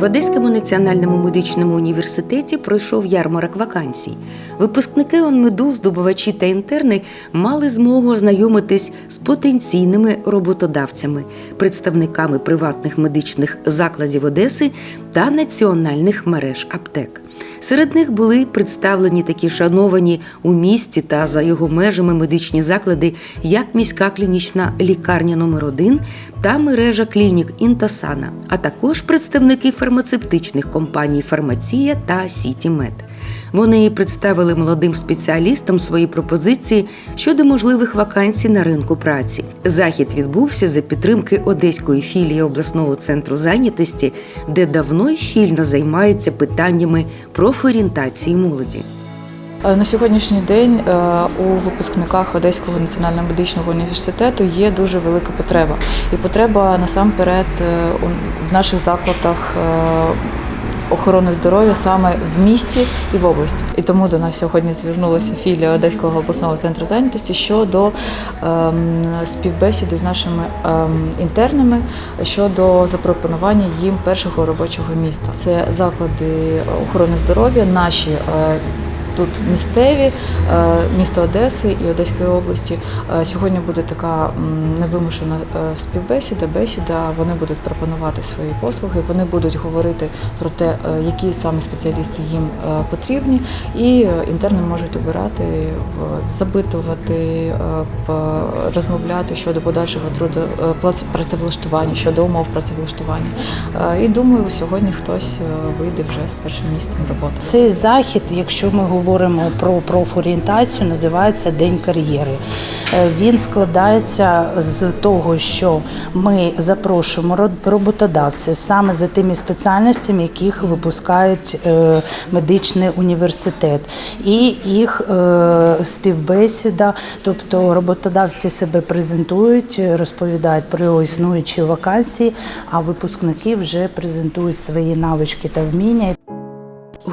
В Одеському національному медичному університеті пройшов ярмарок вакансій. Випускники ОНМЕДУ, здобувачі та інтерни мали змогу ознайомитись з потенційними роботодавцями, представниками приватних медичних закладів Одеси та національних мереж аптек. Серед них були представлені такі шановані у місті та за його межами медичні заклади, як міська клінічна лікарня номер 1 та мережа клінік Інтасана, а також представники фармацевтичних компаній Фармація та Сітімед. Вони представили молодим спеціалістам свої пропозиції щодо можливих вакансій на ринку праці. Захід відбувся за підтримки одеської філії обласного центру зайнятості, де давно й щільно займаються питаннями профорієнтації молоді. Е, На сьогоднішній день е, у випускниках Одеського національного медичного університету є дуже велика потреба. І потреба насамперед е, в наших закладах охорони здоров'я саме в місті і в області. І тому до нас сьогодні звернулася філія Одеського обласного центру зайнятості щодо ем, співбесіди з нашими ем, інтернами щодо запропонування їм першого робочого міста. Це заклади охорони здоров'я, наші. е, Тут місцеві, е, місто Одеси і Одеської області. Е, Сьогодні буде така невимушена е, співбесіда, бесіда. Вони будуть пропонувати свої послуги, вони будуть говорити про те, які саме спеціалісти їм потрібні, і інтерни можуть обирати, запитувати, розмовляти щодо подальшого труду працевлаштування, щодо умов працевлаштування. І думаю, сьогодні хтось вийде вже з першим місцем роботи. Цей захід, якщо ми говоримо про профорієнтацію, називається День кар'єри. Е, Він складається з того, що ми запрошуємо роботодавців саме за тими спеціальностями, яких випускають е, медичний університет, і їх е, співбесіда, тобто роботодавці себе презентують, розповідають про існуючі вакансії, а випускники вже презентують свої навички та вміння.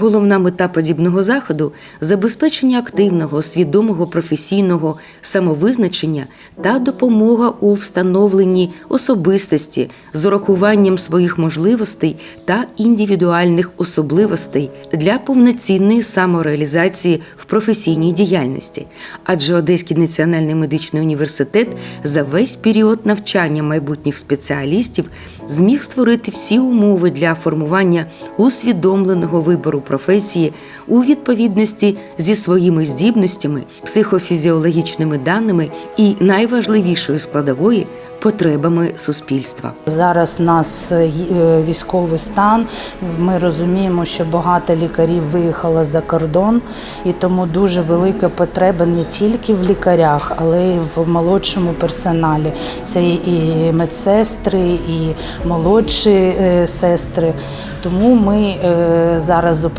Головна мета подібного заходу забезпечення активного, свідомого професійного самовизначення та допомога у встановленні особистості з урахуванням своїх можливостей та індивідуальних особливостей для повноцінної самореалізації в професійній діяльності. Адже Одеський національний медичний університет за весь період навчання майбутніх спеціалістів зміг створити всі умови для формування усвідомленого вибору професії у відповідності зі своїми здібностями, психофізіологічними даними і найважливішою складової потребами суспільства. Зараз у нас е, військовий стан. Ми розуміємо, що багато лікарів виїхало за кордон, і тому дуже велика потреба не тільки в лікарях, але й в молодшому персоналі. Це і медсестри, і молодші е, сестри. Тому ми е, зараз е,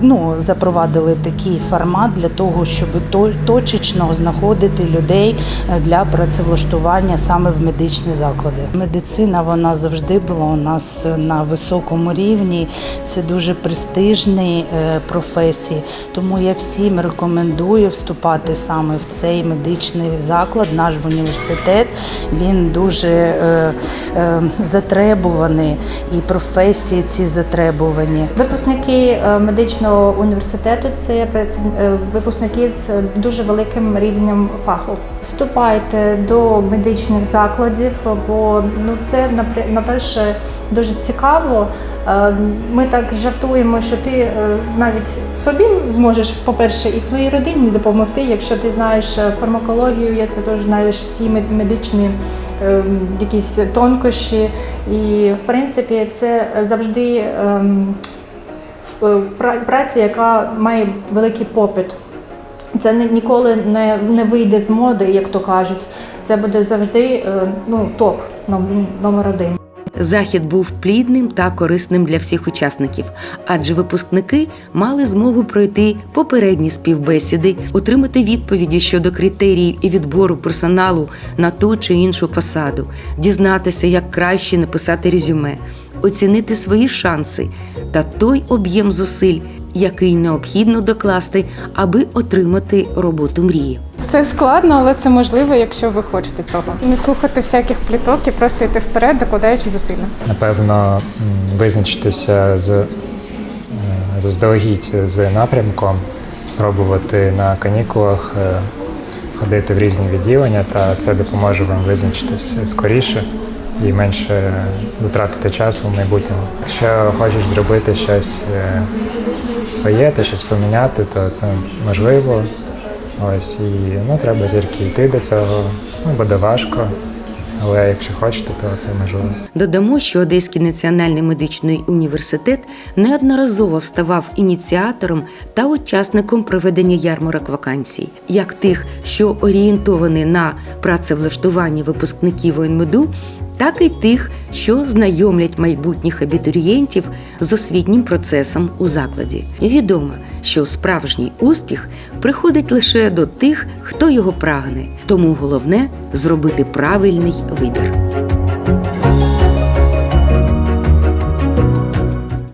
ну, запровадили такий формат для того, щоб то- точечно знаходити людей е, для працевлаштування саме в медичні заклади. Медицина вона завжди була у нас на високому рівні. Це дуже престижні е, професії. Тому я всім рекомендую вступати саме в цей медичний заклад, наш університет. Він дуже е, е, затребуваний, і професії ці затребувані. Випускники медичного університету це випускники з дуже великим рівнем фаху. Вступайте до медичних закладів, бо ну це на перше дуже цікаво. Е, Ми так жартуємо, що ти е, навіть собі зможеш, по-перше, і своїй родині допомогти, якщо ти знаєш е, фармакологію, як ти теж знаєш всі медичні якісь тонкощі. І в принципі це завжди ем, праця, яка має великий попит. Це не- ніколи не, не вийде з моди, як то кажуть. Це буде завжди е, ну, топ ном- номер один. Захід був плідним та корисним для всіх учасників, адже випускники мали змогу пройти попередні співбесіди, отримати відповіді щодо критеріїв і відбору персоналу на ту чи іншу посаду, дізнатися, як краще написати резюме, оцінити свої шанси та той об'єм зусиль, який необхідно докласти, аби отримати роботу мрії. Це складно, але це можливо, якщо ви хочете цього. Не слухати всяких пліток і просто йти вперед, докладаючи зусилля. Напевно, визначитися з, е, заздалегідь з напрямком, пробувати на канікулах е, ходити в різні відділення, та це допоможе вам визначитись скоріше і менше затратити часу в майбутньому. Якщо хочеш зробити щось е, своє та щось поміняти, то це можливо. Ось і ну, треба тільки йти до цього. Ну, буде важко, але якщо хочете, то це можливо. Додамо, що Одеський національний медичний університет неодноразово вставав ініціатором та учасником проведення ярмарок вакансій, як тих, що орієнтовані на працевлаштування випускників ОНМДУ, так і тих, що знайомлять майбутніх абітурієнтів з освітнім процесом у закладі. Відомо, що справжній успіх приходить лише до тих, хто його прагне. Тому головне зробити правильний вибір.